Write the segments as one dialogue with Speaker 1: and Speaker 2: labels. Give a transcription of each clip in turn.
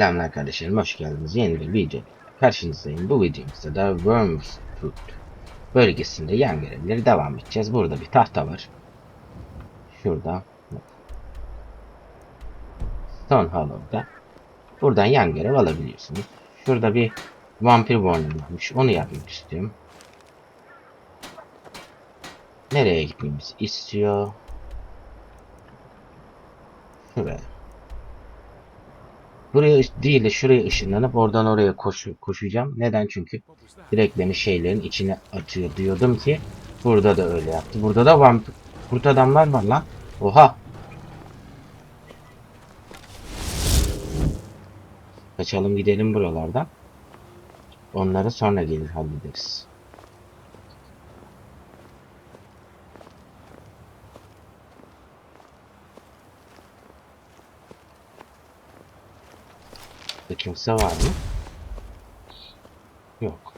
Speaker 1: Selamlar kardeşlerim, hoş geldiniz. Yeni bir video karşınızdayım. Bu videomuzda da Wormsfoot bölgesinde yan görevleri devam edeceğiz. Burada bir tahta var. Şurada. Stone Hollow'da. Buradan yan görev alabiliyorsunuz. Şurada bir vampir warning varmış. Onu yapmak istiyorum. Nereye gitmemizi istiyor? Şuraya. Buraya değil de şuraya ışınlanıp oradan oraya koşu, koşacağım. Neden? Çünkü direkt beni şeylerin içine atıyor diyordum ki burada da öyle yaptı. Burada da vampir kurt adamlar var lan. Oha. Kaçalım gidelim buralardan. Onları sonra gelir hallederiz. Kimse var mı? Yok.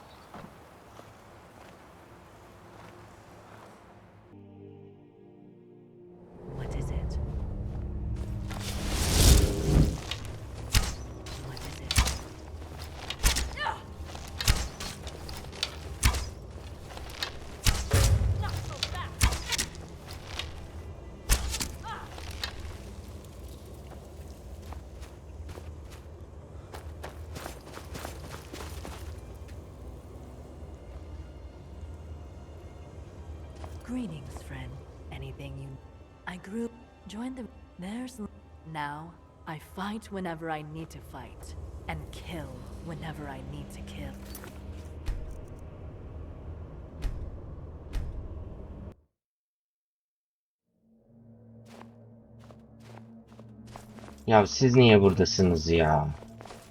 Speaker 2: Greetings, friend. Anything you. I grew. Join the. There's. Now, I fight whenever I need to fight, and kill whenever I need to kill.
Speaker 1: Ya siz niye buradasınız ya?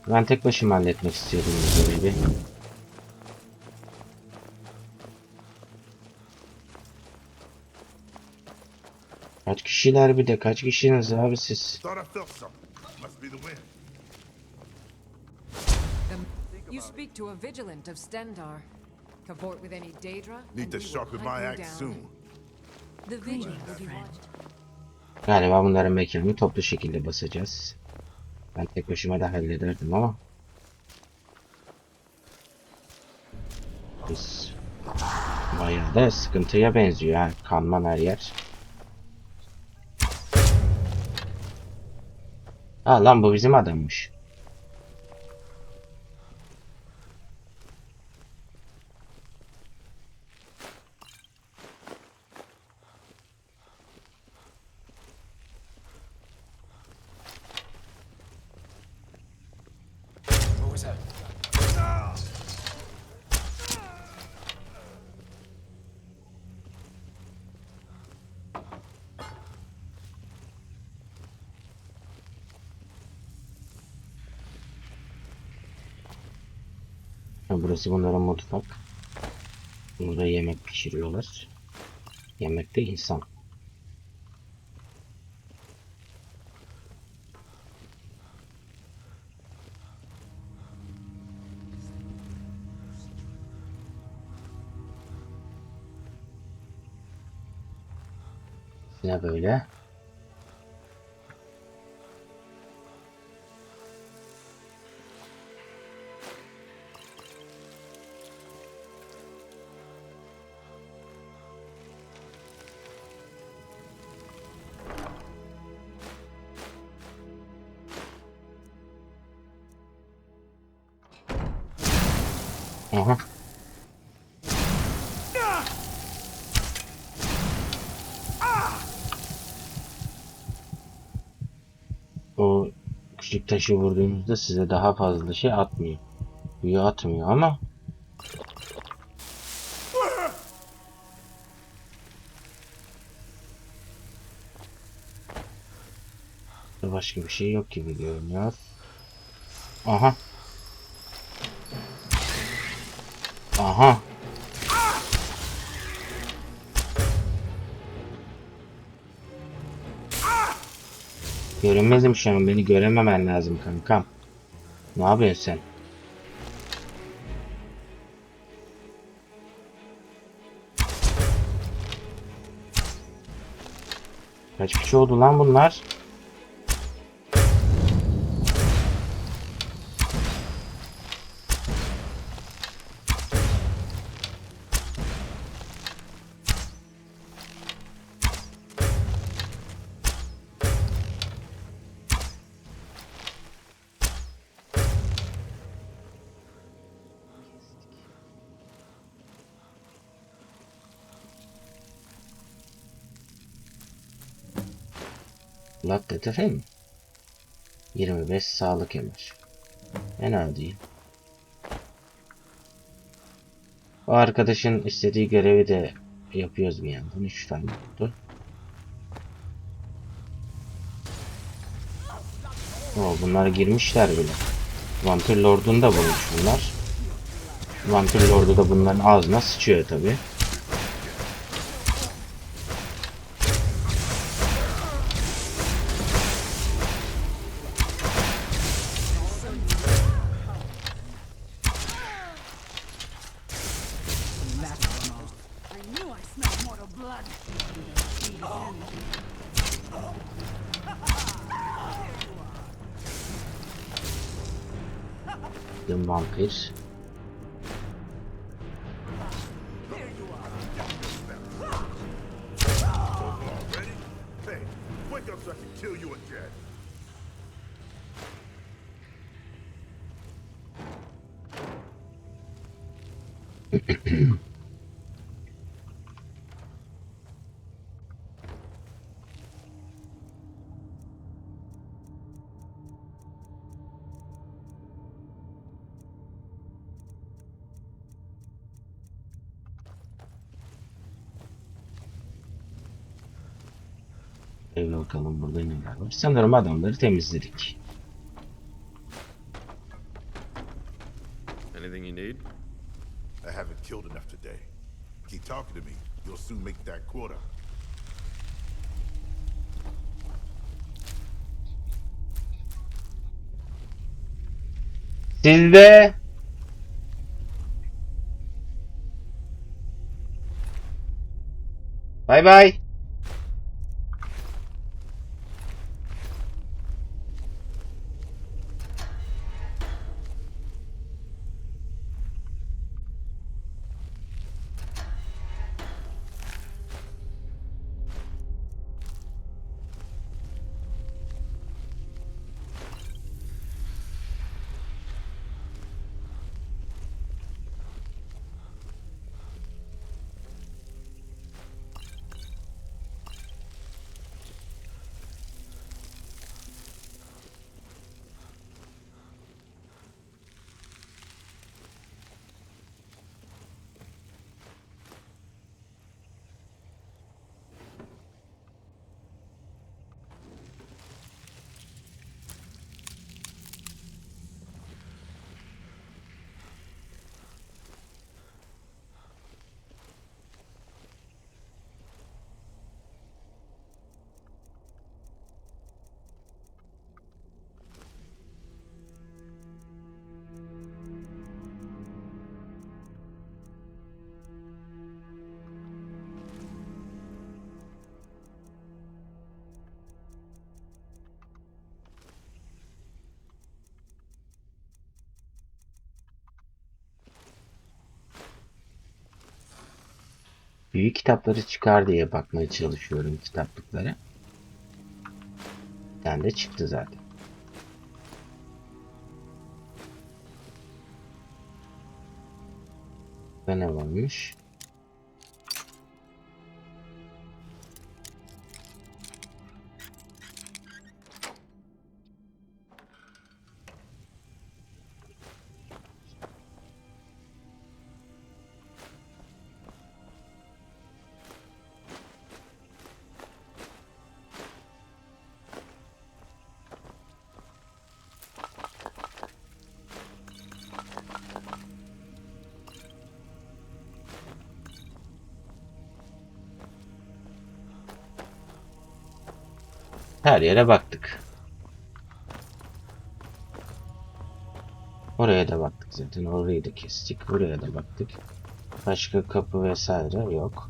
Speaker 1: Ben tek başıma halletmek istiyordum bu görevi. Kaç kişiler bir de kaç kişiniz abi siz?
Speaker 3: You speak to a vigilant of Stendar. Cavort with any Daedra?
Speaker 4: Need to sharpen my axe soon.
Speaker 2: The.
Speaker 1: Galiba bunların mekanını toplu şekilde basacağız. Ben tek başıma da hallederdim ama. Biz bayağı da sıkıntıya benziyor ha. Kanman her yer. Ha lan bu bizim adammış. Ha, burası bunların mutfak. Burada yemek pişiriyorlar. Yemek de insan. Ne böyle? Aha. O küçük taşı vurduğunuzda size daha fazla şey atmıyor. Büyü atmıyor ama Başka bir şey yok gibi görünüyor. Aha. Aha. Görünmezim şu an. Beni görememen lazım kankam. Ne yapıyorsun sen? Kaç kişi oldu lan bunlar? Blood Deter'e mi? 25 sağlık emir. Fena değil. O arkadaşın istediği görevi de yapıyoruz bir yandan. 3 tane oldu. Oo, bunlar girmişler bile. Vampir Lord'unu da bulmuş bunlar. Vampir Lord'u da bunların ağzına sıçıyor tabi. Dün vampir. Eve bakalım burada neler var. Sanırım adamları temizledik.
Speaker 5: Anything you need?
Speaker 4: I haven't killed enough today. Keep talking to me. You'll soon make that quota.
Speaker 1: Sizde Bay bay. Büyük kitapları çıkar diye bakmaya çalışıyorum kitaplıklara. Bir de çıktı zaten. Ne varmış? Her yere baktık. Oraya da baktık zaten. Orayı da kestik. Buraya da baktık. Başka kapı vesaire yok.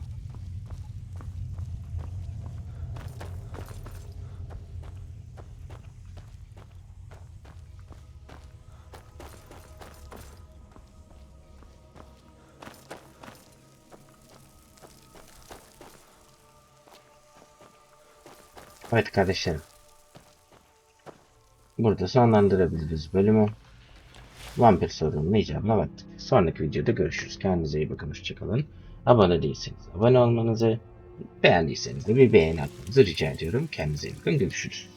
Speaker 1: Evet kardeşlerim. Burada sonlandırabiliriz bölümü. Vampir sorunun icabına baktık. Sonraki videoda görüşürüz. Kendinize iyi bakın. Hoşçakalın. Abone değilseniz abone olmanızı, beğendiyseniz de bir beğeni atmanızı rica ediyorum. Kendinize iyi bakın. Görüşürüz.